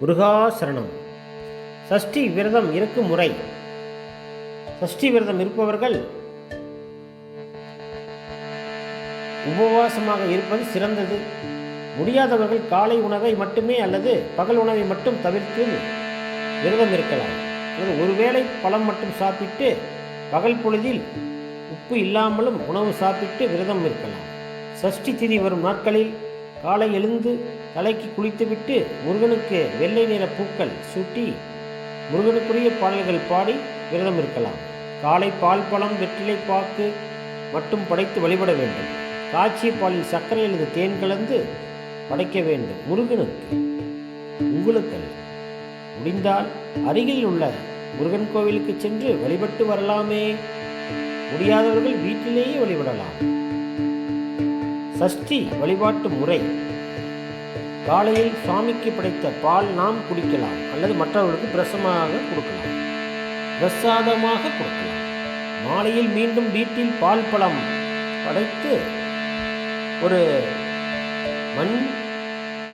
முருகாசரணம். சஷ்டி விரதம் இருக்கும் முறை. சஷ்டி விரதம் இருப்பவர்கள் உபவாசமாக இருப்பது சிறந்தது. முடியாதவர்கள் காலை உணவை மட்டுமே அல்லது பகல் உணவை மட்டும் தவிர்த்து விரதம் இருக்கலாம். அல்லது ஒருவேளை பழம் மட்டும் சாப்பிட்டு பகல் பொழுதில் உப்பு இல்லாமலும் உணவு சாப்பிட்டு விரதம் இருக்கலாம். சஷ்டி திதி வரும் நாட்களில் காலை எழுந்து தலைக்கு குளித்துவிட்டு முருகனுக்கு வெள்ளை நிற பூக்கள் சூட்டி முருகனுக்குரிய பாடல்கள் பாடி விரதம் இருக்கலாம். காலை பால் பழம் வெற்றிலை பாக்கு மட்டும் படைத்து வழிபட வேண்டும். காய்ச்சிய பாலில் சர்க்கரை அல்லது தேன் கலந்து படைக்க வேண்டும். முருகனுக்கு உங்களுக்கு முடிந்தால் அருகில் உள்ள முருகன் கோவிலுக்கு சென்று வழிபட்டு வரலாமே. முடியாதவர்கள் வீட்டிலேயே வழிபடலாம். சஷ்டி வழிபாட்டு முறை. காலையில் சுவாமிக்கு படைத்த பால் நாம் குடிக்கலாம் அல்லது மற்றவர்களுக்கு பிரசமாக கொடுக்கலாம். பிரசாதமாக கொடுக்கலாம். மாலையில் மீண்டும் வீட்டில் பால் பழம் படைத்து ஒரு மண்